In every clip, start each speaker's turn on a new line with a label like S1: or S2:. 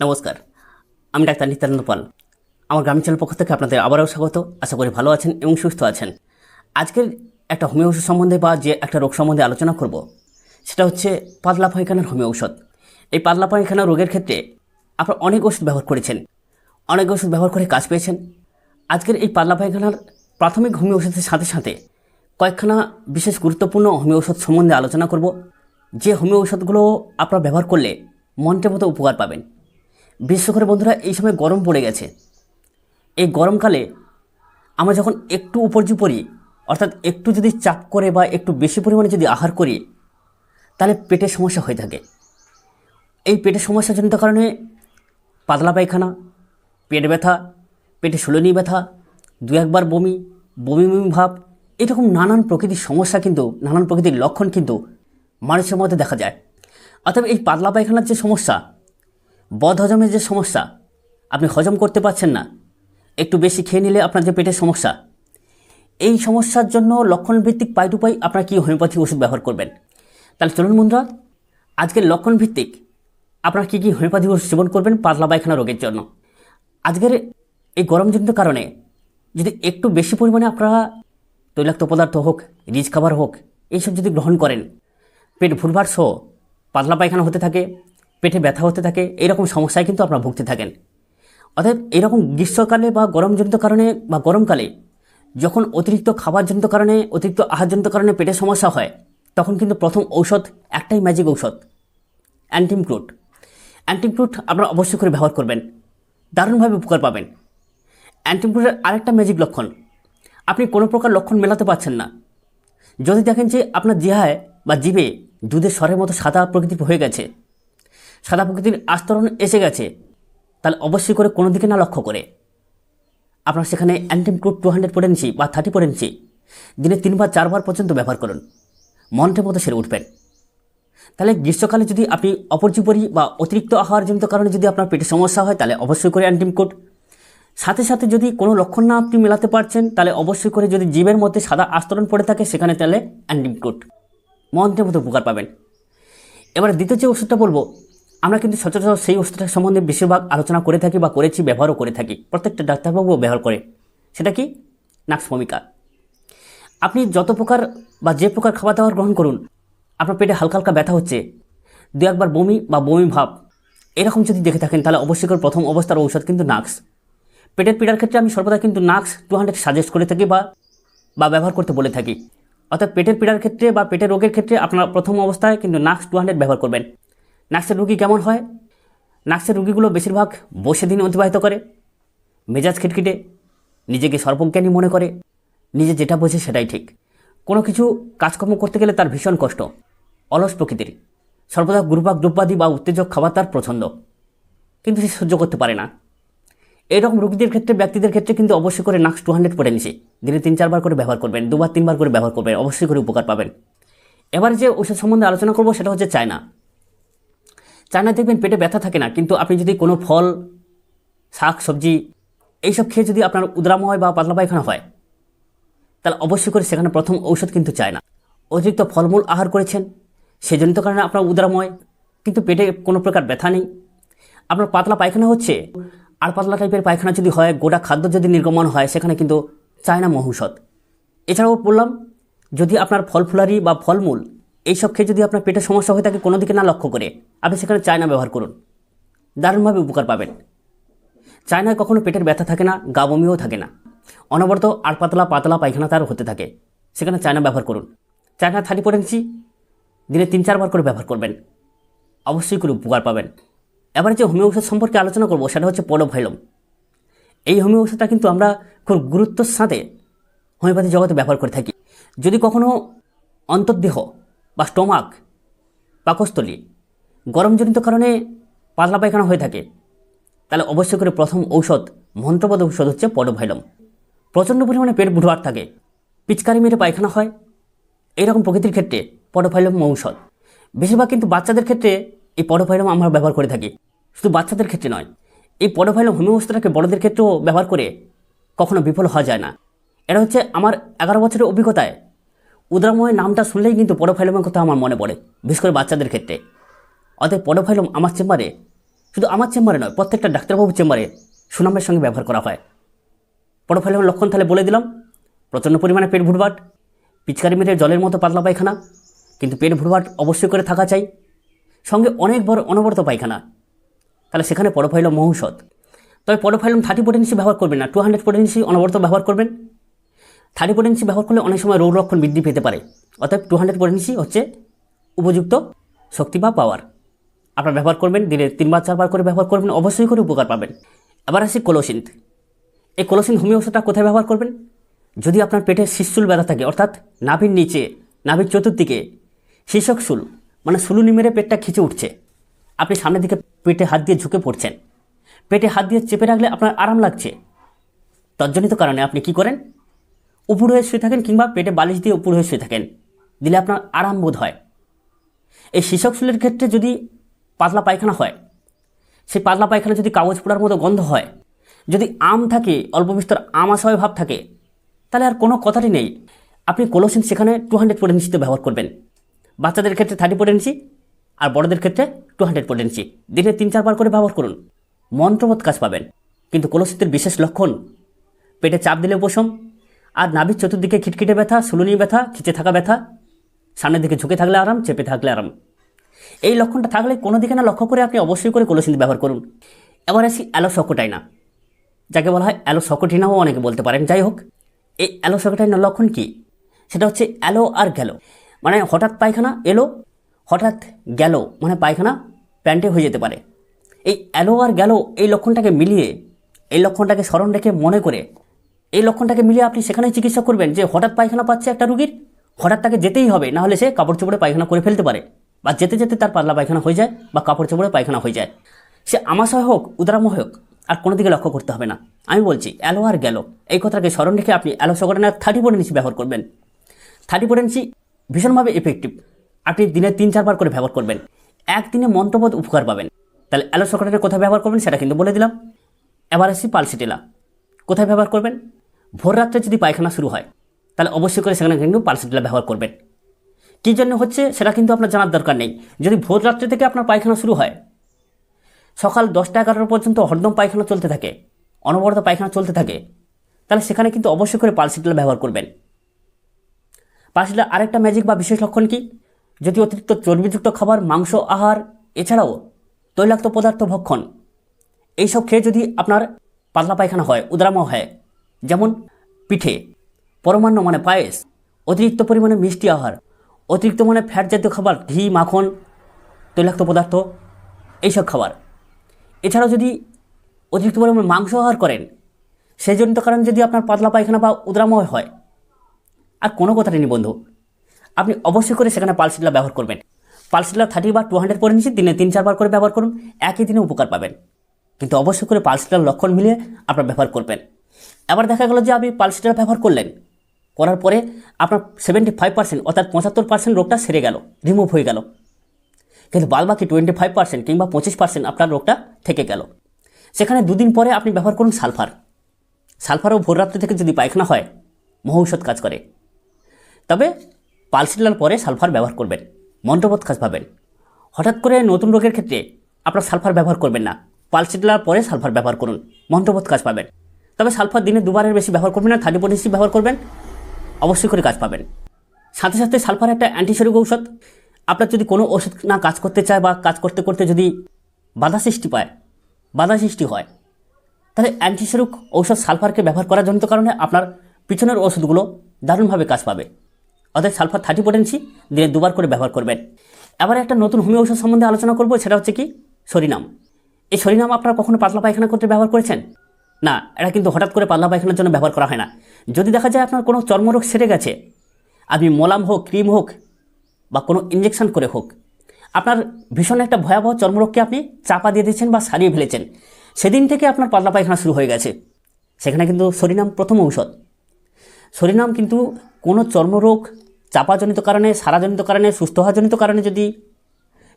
S1: নমস্কার, আমি ডাক্তার নিত্যানন্দ পাল। আমার গ্রামীণ চ্যানেল পক্ষ থেকে আপনাদের আবারও স্বাগত। আশা করি ভালো আছেন এবং সুস্থ আছেন। আজকের একটা হোমিও ওষুধ সম্বন্ধে বা যে একটা রোগ সম্বন্ধে আলোচনা করব, সেটা হচ্ছে পাতলা পায়খানার হোমিও ঔষধ এই পাতলা পায়খানা রোগের ক্ষেত্রে আপনারা অনেক ওষুধ ব্যবহার করেছেন, অনেক ওষুধ ব্যবহার করে কাজ পেয়েছেন। আজকের এই পাতলা পায়খানার প্রাথমিক হোমিও ওষুধের সাথে সাথে কয়েকখানা বিশেষ গুরুত্বপূর্ণ হোমিও ওষুধ সম্বন্ধে আলোচনা করব। যে হোমিও ওষুধগুলো আপনারা ব্যবহার করলে মন্ত্রের মতো উপকার পাবেন। বিশেষ বন্ধুরা, এই সময় গরম পড়ে গেছে। এই গরমকালে আমরা যখন একটু উপর্যু পড়ি, অর্থাৎ একটু যদি চাপ করে বা একটু বেশি পরিমাণে যদি আহার করি, তাহলে পেটের সমস্যা হয়ে থাকে। এই পেটের সমস্যাজনিত কারণে পাতলা পায়খানা, পেট ব্যথা, পেটে শুলনি ব্যথা, দু একবার বমি বমি বমি ভাব, এরকম নানান প্রকৃতির সমস্যা কিন্তু, নানান প্রকৃতির লক্ষণ কিন্তু মানুষের মধ্যে দেখা যায়। অর্থাৎ এই পাতলা পায়খানার যে সমস্যা বদ হজমের যে সমস্যা, আপনি হজম করতে পারছেন না। একটু বেশি খেয়ে নিলে আপনার যে পেটের সমস্যা। এই সমস্যার জন্য লক্ষণভিত্তিক পাই টু পাই আপনারা কী হোমিওপ্যাথি ওষুধ ব্যবহার করবেন? তাহলে চলুন বন্ধুরা, আজকের লক্ষণভিত্তিক আপনারা কী কী হোমিওপ্যাথি ওষুধ সেবন করবেন পাতলা পায়খানা রোগের জন্য। আজকের এই গরমজনিত কারণে যদি একটু বেশি পরিমাণে আপনারা তৈলাক্ত পদার্থ হোক, রিচ খাবার হোক, এইসব যদি গ্রহণ করেন, পেট ভুলভার সহ পাতলা পায়খানা হতে থাকে পেটে ব্যথা হতে থাকে, এরকম সমস্যায় কিন্তু আপনারা ভুগতে থাকেন। অতএব এরকম গ্রীষ্মকালে বা গরমজনিত কারণে বা গরমকালে যখন অতিরিক্ত খাবারজনিত কারণে, অতিরিক্ত আহারজনিত কারণে পেটের সমস্যা হয়, তখন কিন্তু প্রথম ঔষধ, একটাই ম্যাজিক ঔষধ অ্যান্টিমক্রুট অ্যান্টিমক্রুট আপনারা অবশ্যই করে ব্যবহার করবেন। দারুণভাবে উপকার পাবেন। অ্যান্টিমক্রুটের আরেকটা ম্যাজিক লক্ষণ, আপনি কোনো প্রকার লক্ষণ মেলাতে পারছেন না। যদি দেখেন যে আপনার জিহায় বা জিভে দুধের স্বরের মতো সাদা প্রকৃতির হয়ে গেছে সাদা প্রকৃতির আস্তরণ এসে গেছে, তাহলে অবশ্যই করে কোনো দিকে না লক্ষ্য করে। আপনার সেখানে অ্যান্টিমক্রুট টু হান্ড্রেড পটেন্সি বা থার্টি পটেন্সি দিনে তিনবার, চারবার পর্যন্ত ব্যবহার করুন। মন্ত্রের মতো সেরে উঠবেন। তাহলে গ্রীষ্মকালে যদি আপনি অপর্যুপরি বা অতিরিক্ত আহারজনিত কারণে যদি আপনার পেটে সমস্যা হয়, তাহলে অবশ্যই করে অ্যান্টিমক্রুট সাথে সাথে যদি কোনো লক্ষণ না আপনি মেলাতে পারছেন, তাহলে অবশ্যই করে যদি জীবের মধ্যে সাদা আস্তরণ পড়ে থাকে, সেখানে তাহলে অ্যান্টিমক্রুট মন্ত্রের মতো উপকার পাবেন। এবার দ্বিতীয় যে ওষুধটা বলব আমরা কিন্তু সচরাচর সেই ওষুধটা সম্বন্ধে বেশিরভাগ আলোচনা করে থাকি বা করেছি, ব্যবহারও করে থাকি। প্রত্যেকটা ডাক্তারবাবুও ব্যবহার করে। সেটা কি? নাক্স ভূমিকা আপনি যত প্রকার বা যে প্রকার খাবার দাবার গ্রহণ করুন, আপনার পেটে হালকা হালকা ব্যথা হচ্ছে, দু একবার বমি বা বমি ভাব, এরকম যদি দেখে থাকেন, তাহলে অবশ্যই করে প্রথম অবস্থার ঔষধ কিন্তু নাক্স। পেটের পীড়ার ক্ষেত্রে আমি সর্বদা কিন্তু নাক্স টু হান্ড্রেড সাজেস্ট করে থাকি বা বা ব্যবহার করতে বলে থাকি। অর্থাৎ পেটের পীড়ার ক্ষেত্রে বা পেটের রোগের ক্ষেত্রে আপনারা প্রথম অবস্থায় কিন্তু নাক্স টু হান্ড্রেড ব্যবহার করবেন। নাক্সের রুগী কেমন হয়? নাক্সের রুগীগুলো বেশিরভাগ বসে দিন অতিবাহিত করে। মেজাজ খিটখিটে, নিজেকে সর্বজ্ঞানী মনে করে। নিজে যেটা বোঝে সেটাই ঠিক। কোনো কিছু কাজকর্ম করতে গেলে তার ভীষণ কষ্ট। অলস প্রকৃতির। সর্বদা গুরুপাক দ্রব্যাদি বা উত্তেজক খাবার তার পছন্দ। কিন্তু সে সহ্য করতে পারে না। এরকম রোগীদের ক্ষেত্রে, ব্যক্তিদের ক্ষেত্রে কিন্তু অবশ্যই করে নাক্স টু হান্ড্রেড পড়ে নিছে দিনে তিন, চারবার করে ব্যবহার করবেন, দুবার, তিনবার করে ব্যবহার করবেন, অবশ্যই করে উপকার পাবেন। এবার যে ওষুধ সম্বন্ধে আলোচনা করব সেটা হচ্ছে চায়না। চায়না দেখবেন পেটে ব্যথা থাকে না, কিন্তু আপনি যদি কোনো ফল, শাক, সবজি এইসব খেয়ে যদি আপনার উদ্রাময় বা পাতলা পায়খানা হয়, তাহলে অবশ্যই করে সেখানে প্রথম ঔষধ কিন্তু চায় না। অতিরিক্ত ফলমূল আহার করেছেন, সেজনিত কারণে আপনার উদ্রাময় কিন্তু পেটে কোনো প্রকার ব্যথা নেই। আপনার পাতলা পায়খানা হচ্ছে, আর পাতলা টাইপের পায়খানা যদি হয়, গোটা খাদ্য যদি নির্গমন হয়, সেখানে কিন্তু চায় না মহৌষধ। এছাড়াও বললাম, যদি আপনার ফল ফুলারি বা ফলমূল এইসব খেয়ে যদি আপনার পেটের সমস্যা হয়ে থাকে, কোনো দিকে না লক্ষ্য করে, আপনি সেখানে চায়না ব্যবহার করুন। দারুণভাবে উপকার পাবেন। চায়নায় কখনো পেটের ব্যথা থাকে না, গা বমিও থাকে না। অনবরত আর পাতলা পাতলা পায়খানা তার হতে থাকে। সেখানে চায়না ব্যবহার করুন। চায়না থার্টি পটেন্সি দিনে তিন চারবার করে ব্যবহার করবেন। অবশ্যই করে উপকার পাবেন। এবারে যে হোমিও ওষুধ সম্পর্কে আলোচনা করব, সেটা হচ্ছে পলোভাইলম এই হোমিও ওষুধটা কিন্তু আমরা খুব গুরুত্বর সাথে হোমিওপ্যাথি জগতে ব্যবহার করে থাকি। যদি কখনও অন্তর্দেহ বা স্টোমাক পাকস্থলী গরমজনিত কারণে পাতলা পায়খানা হয়ে থাকে। তাহলে অবশ্যই করে প্রথম ঔষধ, মন্ত্রপদ ঔষধ হচ্ছে পডোভাইলম। প্রচণ্ড পরিমাণে পেট বুধবার থাকে। পিচকারি মেরে পায়খানা হয়। এইরকম প্রকৃতির ক্ষেত্রে পডোফাইলম ঔষধ। বেশিরভাগ কিন্তু বাচ্চাদের ক্ষেত্রে এই পডোফাইলম আমরা ব্যবহার করে থাকি। শুধু বাচ্চাদের ক্ষেত্রে নয়, এই পডোফাইলম হোমিওস্থাটাকে বড়দের ক্ষেত্রেও ব্যবহার করে কখনো বিফল হওয়া যায় না। এটা হচ্ছে আমার এগারো বছরের অভিজ্ঞতায় উদ্রাময় নামটা শুনলেই কিন্তু পডোফাইলমের কথা আমার মনে পড়ে, বিশেষ করে বাচ্চাদের ক্ষেত্রে। অতএব পডোফাইলম আমার চেম্বারে, শুধু আমার চেম্বারে নয়, প্রত্যেকটা ডাক্তারবাবুর চেম্বারে সুনামের সঙ্গে ব্যবহার করা হয়। পরোফাইলের লক্ষণ তাহলে বলে দিলাম, প্রচণ্ড পরিমাণে পেট ভুটবাট পিচকারি মেরে জলের মতো পাতলা পায়খানা, কিন্তু পেট ভুটবাট অবশ্যই করে থাকা চাই, সঙ্গে অনেক বড় অনবরত পায়খানা। তাহলে সেখানে পরোফাইলম মহৌষধ তবে পরোফাইলম থার্টি পোটেন্সি ব্যবহার করবেন না টু হান্ড্রেড পোটেন্সি অনবরত ব্যবহার করবেন। থার্টি পোটেন্সি ব্যবহার করলে অনেক সময় রোগ লক্ষণ বৃদ্ধি পেতে পারে। অর্থাৎ টু হান্ড্রেড পোটেন্সি হচ্ছে উপযুক্ত শক্তি বা পাওয়ার আপনার ব্যবহার করবেন, দিনে তিনবার, চারবার করে ব্যবহার করবেন, অবশ্যই করে উপকার পাবেন। এবার আসি কোলোসিন্থ এই কোলোসিন হোমিও ওষুধটা কোথায় ব্যবহার করবেন? যদি আপনার পেটে শিশুল ব্যথা থাকে, অর্থাৎ নাভির নিচে, নাভির চতুর্দিকে, শীর্ষক শুল মানে সুলুনি নিমেরে পেটটা খিচে উঠছে। আপনি সামনের দিকে পেটে হাত দিয়ে ঝুঁকে পড়ছেন। পেটে হাত দিয়ে চেপে রাখলে আপনার আরাম লাগছে। তজ্জনিত কারণে আপনি কি করেন? উপর হয়ে শুয়ে থাকেন কিংবা পেটে বালিশ দিয়ে উপর হয়ে শুয়ে থাকেন। দিলে আপনার আরাম বোধ হয়। এই শীর্ষক শুলের ক্ষেত্রে যদি পাতলা পায়খানা হয়, সেই পাতলা পায়খানা যদি কাগজ পোড়ার মতো গন্ধ হয়, যদি আম থাকে, অল্প বিস্তর আমাশয় ভাব থাকে, তাহলে আর কোনো কথাটি নেই। আপনি কোলোসিন সেখানে টু হান্ড্রেড পোটেন্সিতে ব্যবহার করবেন। বাচ্চাদের ক্ষেত্রে থার্টি পোটেন্সি আর বড়দের ক্ষেত্রে টু হান্ড্রেড পোটেন্সি দিনে তিন, চারবার করে ব্যবহার করুন। মন্ত্রবোধ কাজ পাবেন। কিন্তু কোলোসিতের বিশেষ লক্ষণ, পেটে চাপ দিলে উপশম আর নাভির চতুর্দিকে খিটখিটে ব্যথা সুলুনি ব্যথা, খিচে থাকা ব্যথা, সামনের দিকে ঝুঁকে থাকলে আরাম, চেপে থাকলে আরাম। এই লক্ষণটা থাকলে কোনো দিকে না লক্ষ্য করে আপনি অবশ্যই করে কোলোসিন ব্যবহার করুন। এবার আসি অ্যালোসকোটাইনা যাকে বলা হয় অ্যালোসকোটিনাও অনেকে বলতে পারেন। যাই হোক, এই অ্যালোসকোটাইনার লক্ষণ কি? সেটা হচ্ছে অ্যালো আর গেলো মানে হঠাৎ পায়খানা এলো, হঠাৎ গেল মানে পায়খানা প্যান্টে হয়ে যেতে পারে। এই অ্যালো আর গেল এই লক্ষণটাকে মিলিয়ে, এই লক্ষণটাকে স্মরণ রেখে মনে করে এই লক্ষণটাকে মিলিয়ে আপনি সেখানেই চিকিৎসা করবেন যে হঠাৎ পায়খানা পাচ্ছে একটা রুগীর, হঠাৎ তাকে যেতেই হবে, না হলে সে কাপড় চোপড়ে পায়খানা করে ফেলতে পারে বা যেতে যেতে তার পাতলা পায়খানা হয়ে যায় বা কাপড় চোপড়ে পায়খানা হয়ে যায়। সে আমাশয় হোক উদারাময় হোক, আর কোনো দিকে লক্ষ্য করতে হবে না। আমি বলছি, অ্যালো আর গেল। এই কথাকে স্মরণ রেখে আপনি অ্যালো সকরণের থার্টি পোটেন্সি ব্যবহার করবেন। থার্টি পোটেন্সি ভীষণভাবে এফেক্টিভ আপনি দিনে তিন চারবার করে ব্যবহার করবেন। একদিনে মন্ত্রবোধ উপকার পাবেন। তাহলে অ্যালো সকরণের কোথায় ব্যবহার করবেন সেটা কিন্তু বলে দিলাম। এবার আসি পালসিটেলা। কোথায় ব্যবহার করবেন? ভোর রাত্রে যদি পায়খানা শুরু হয়, তাহলে অবশ্যই করে সেখানে কিন্তু পালসিটেলা ব্যবহার করবেন। কী জন্য হচ্ছে, সেটা কিন্তু আপনার জানার দরকার নেই। যদি ভোর রাত্রে থেকে আপনার পায়খানা শুরু হয়, সকাল দশটা এগারোটা পর্যন্ত হরদম পায়খানা চলতে থাকে, অনবরত পায়খানা চলতে থাকে, তাহলে সেখানে কিন্তু অবশ্যই করে পালসিটেলা ব্যবহার করবেন। পালসিটেলার আরেকটা ম্যাজিক বা বিশেষ লক্ষণ কি? যদি অতিরিক্ত চর্বিযুক্ত খাবার, মাংস, আহার, এছাড়াও তৈলাক্ত পদার্থ ভক্ষণ, এইসব খেয়ে যদি আপনার পাতলা পায়খানা হয়, উদারাময় হয় যেমন পিঠে, পরমান্ন মানে পায়েস, অতিরিক্ত পরিমাণে মিষ্টি আহার, অতিরিক্ত মানে ফ্যাট জাতীয় খাবার, ঘি, মাখন, তৈলাক্ত পদার্থ, এইসব খাবার। এছাড়াও যদি অতিরিক্ত পরিমাণে মাংস আহার করেন সেই জনিত কারণে যদি আপনার পাতলা পায়খানা বা উদ্রাময় হয়। আর কোনো কথা নেই বন্ধু, আপনি অবশ্যই করে সেখানে পালসিটলা ব্যবহার করবেন। পালসিটলা থার্টি বা টু হান্ড্রেড করে নিচ্ছি দিনে তিন চারবার করে ব্যবহার করুন, একই দিনে উপকার পাবেন। কিন্তু অবশ্যই করে পালসিটার লক্ষণ মিলিয়ে আপনার ব্যবহার করবেন। এবার দেখা গেল যে আপনি পালসিটার ব্যবহার করলেন। করার পরে আপনার সেভেন্টি ফাইভ পার্সেন্ট অর্থাৎ পঁচাত্তর পার্সেন্ট রোগটা সেরে গেল রিমুভ হয়ে গেল। কিন্তু বাদবাকি টোয়েন্টি ফাইভ পার্সেন্ট কিংবা পঁচিশ পার্সেন্ট আপনার রোগটা থেকে গেল। সেখানে দুদিন পরে আপনি ব্যবহার করুন সালফার। সালফারও ভোর রাত্রি থেকে যদি পায়খানা হয় মহৌষধ কাজ করে। তবে পালসিলার পরে সালফার ব্যবহার করবেন, মন্ত্রবোধ কাজ পাবেন। হঠাৎ করে নতুন রোগের ক্ষেত্রে আপনার সালফার ব্যবহার করবেন না। পালসিলার পরে সালফার ব্যবহার করুন, মন্ত্রবোধ কাজ পাবেন। তবে সালফার দিনে দুবারের বেশি ব্যবহার করবেন না থার্টি পটেন্সি ব্যবহার করবেন। অবশ্যই করে কাজ পাবেন। সাথে সাথে সালফার একটা অ্যান্টিসেরিক ঔষধ। আপনার যদি কোনো ওষুধ না কাজ করতে চায় বা কাজ করতে করতে যদি বাধা সৃষ্টি পায়, বাধা সৃষ্টি হয়, তাহলে অ্যান্টিসেরুক ঔষধ সালফারকে ব্যবহার করার জনিত কারণে আপনার পিছনের ওষুধগুলো দারুণভাবে কাজ পাবে। অর্থাৎ সালফার থার্টি পোটেন্সি দিনে দুবার করে ব্যবহার করবেন। এবার একটা নতুন হোমিও ঔষধ সম্বন্ধে আলোচনা করব, সেটা হচ্ছে কি, সরিনাম। এই সরিনাম আপনারা কখনো পাতলা পায়খানা করতে ব্যবহার করেছেন? না, এটা কিন্তু হঠাৎ করে পাতলা পায়খানার জন্য ব্যবহার করা হয় না। যদি দেখা যায় আপনার কোনো চর্মরোগ সেরে গেছে, আপনি মলাম হোক, ক্রিম হোক, বা কোনো ইঞ্জেকশন করে হোক, আপনার ভীষণ একটা ভয়াবহ চর্মরোগকে আপনি চাপা দিয়ে দিয়েছেন বা সারিয়ে ফেলেছেন। সেদিন থেকে আপনার পাতলা পায়খানা শুরু হয়ে গেছে। সেখানে কিন্তু সরিনাম প্রথম ঔষধ। সরিনাম কিন্তু কোনো চর্মরোগ চাপাজনিত কারণে, সারাজনিত কারণে সুস্থ হওয়াজনিত কারণে যদি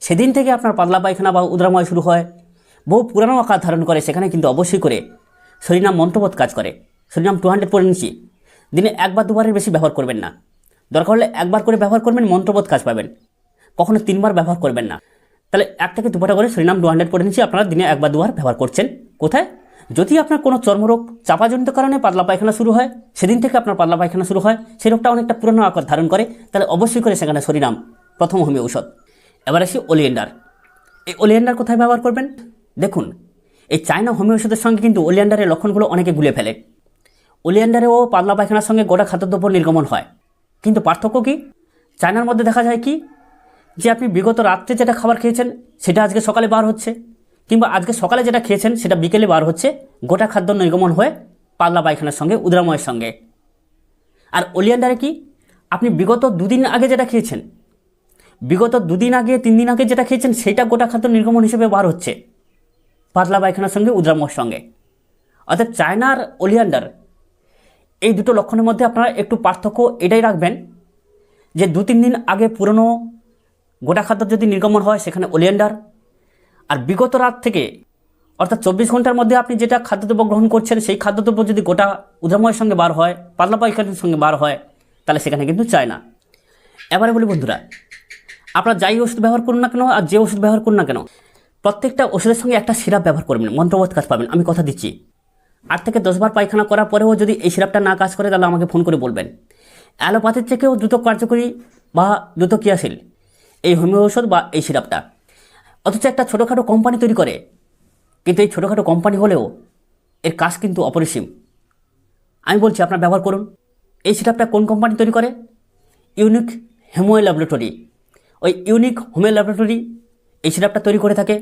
S1: সেদিন থেকে আপনার পাতলা পায়খানা বা উদ্রাময় শুরু হয়, বহু পুরানো আকার ধারণ করে সেখানে কিন্তু অবশ্যই করে। সরিনাম মন্ত্রবোধ কাজ করে। সরিনাম টু হান্ড্রেড পরে নিচ্ছি দিনে একবার দুবারের বেশি ব্যবহার করবেন না। দরকার হলে একবার করে ব্যবহার করবেন, মন্ত্রবোধ কাজ পাবেন। কখনো তিনবার ব্যবহার করবেন না। তাহলে এক থেকে দুপাটা করে সরিনাম টু হান্ড্রেড পড়ে আপনারা দিনে একবার দুবার ব্যবহার করছেন। কোথায়? যদি আপনার কোনো চর্মরোগ, চাপাজনিত কারণে পাতলা পায়খানা শুরু হয়, সেদিন থেকে আপনার পাতলা পায়খানা শুরু হয়, সেই রোগটা অনেকটা পুরনো আকার ধারণ করে, তাহলে অবশ্যই করে সেখানে সরিনাম, প্রথম হোমিও ঔষধ। এবার আসি ওলিয়েন্ডার এই ওলিয়েন্ডার কোথায় ব্যবহার করবেন? দেখুন এই চায়না হোমিও ওষুধের সঙ্গে কিন্তু ওলিয়েন্ডারের লক্ষণগুলো অনেকে গুলে ফেলে। ওলিয়েন্ডারেও পাতলা পায়খানার সঙ্গে গোটা খাদ্যদ্রব্য নির্গমন হয়। কিন্তু পার্থক্য কি? চায়নার মধ্যে দেখা যায় কি? যে আপনি বিগত রাত্রে যেটা খাবার খেয়েছেন, সেটা আজকে সকালে বার হচ্ছে। কিংবা আজকে সকালে যেটা খেয়েছেন, সেটা বিকেলে বার হচ্ছে। গোটা খাদ্য নির্গমন হয়ে পাতলা পায়খানার সঙ্গে, উদ্রাময়ের সঙ্গে। আর ওলিয়ান্ডারে কি? আপনি বিগত দুদিন আগে যেটা খেয়েছেন, বিগত দুদিন আগে, তিন দিন আগে যেটা খেয়েছেন, সেটা গোটা খাদ্য নির্গমন হিসেবে বার হচ্ছে। পাতলা পায়খানার সঙ্গে উদ্রাময়ের সঙ্গে। অর্থাৎ চায়নার ওলিয়ান্ডার, এই দুটো লক্ষণের মধ্যে আপনারা একটু পার্থক্য এটাই রাখবেন যে দু তিন দিন আগে পুরনো গোটা খাদ্য যদি নির্গমন হয় সেখানে ওলিয়ান্ডার, আর বিগত রাত থেকে, অর্থাৎ চব্বিশ ঘণ্টার মধ্যে আপনি যেটা খাদ্যদ্রব্য গ্রহণ করছেন, সেই খাদ্যদ্রব্য যদি গোটা উদ্রাময়ের সঙ্গে বার হয়, পাতলা পায়খানার সঙ্গে বার হয়, তাহলে সেখানে কিন্তু চায় না এবারে বলি বন্ধুরা, আপনারা যাই ওষুধ ব্যবহার করুন না কেন, আর যে ওষুধ ব্যবহার করুন না কেন প্রত্যেকটা ওষুধের সঙ্গে একটা সিরাপ ব্যবহার করবেন, মন্ত্রবোধ কাজ পাবেন। আমি কথা দিচ্ছি। আট থেকে দশবার পায়খানা করার পরেও যদি এই সিরাপটা না কাজ করে, তাহলে আমাকে ফোন করে বলবেন। অ্যালোপ্যাথির থেকেও দ্রুত কার্যকরী বা দ্রুত ক্রিয়াশীল এই হোমিও ঔষধ বা এই সিরাপটা। অথচ একটা ছোটোখাটো কোম্পানি তৈরি করে। কিন্তু এই ছোটোখাটো কোম্পানি হলেও এর কাজ কিন্তু অপরিসীম। আমি বলছি, আপনার ব্যবহার করুন। এই সিরাপটা কোন কোম্পানি তৈরি করে? Unique hemo laboratory. ওই ইউনিক হোমিও ল্যাবরেটরি এই সিরাপটা তৈরি করে থাকে।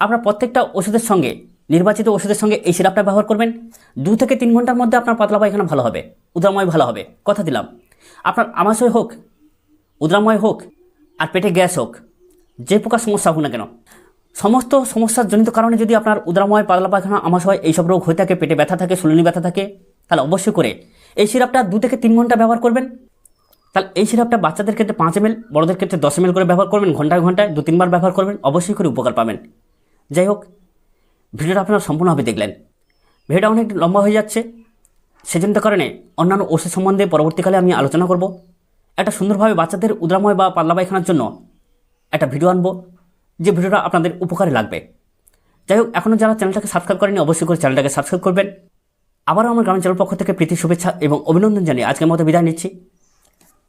S1: আপনার প্রত্যেকটা ওষুধের সঙ্গে, নির্বাচিত ওষুধের সঙ্গে এই সিরাপটা ব্যবহার করবেন। দু থেকে তিন ঘণ্টার মধ্যে আপনার পাতলা পায়খানা ভালো হবে, উদ্রাময় ভালো হবে। কথা দিলাম। আপনার আমাশয় হোক, উদ্রাময় হোক, আর পেটে গ্যাস হোক, যে প্রকার সমস্যা হোক না কেন, সমস্ত সমস্যার জনিত কারণে যদি আপনার উদ্রাময়, পাতলা পায়খানা, আমাশয় এইসব রোগ হয়ে থাকে, পেটে ব্যথা থাকে শুলনি ব্যথা থাকে, তাহলে অবশ্যই করে এই সিরাপটা দু থেকে তিন ঘণ্টা ব্যবহার করবেন। তাহলে এই সিরাপটা বাচ্চাদের ক্ষেত্রে পাঁচ এমএল, বড়দের ক্ষেত্রে দশ এমএল করে ব্যবহার করবেন, ঘন্টায় ঘন্টায় দু, তিনবার ব্যবহার করবেন, অবশ্যই করে উপকার পাবেন। যাই হোক, ভিডিওটা আপনারা সম্পূর্ণভাবে দেখলেন। ভিডিওটা অনেক লম্বা হয়ে যাচ্ছে। সেজন্য কারণে অন্যান্য ওষুধ সম্বন্ধে পরবর্তীকালে আমি আলোচনা করব। একটা সুন্দরভাবে বাচ্চাদের উদ্রাময় বা পাল্লা পায়খানার জন্য একটা ভিডিও আনব, যে ভিডিওটা আপনাদের উপকারে লাগবে। যাই হোক এখনও যারা চ্যানেলটাকে সাবস্ক্রাইব করেনি অবশ্যই করে চ্যানেলটাকে সাবস্ক্রাইব করবেন। আবারও আমার গ্রামের চ্যানেল পক্ষ থেকে প্রীতি, শুভেচ্ছা এবং অভিনন্দন জানিয়ে আজকের মতো বিদায় নিচ্ছি।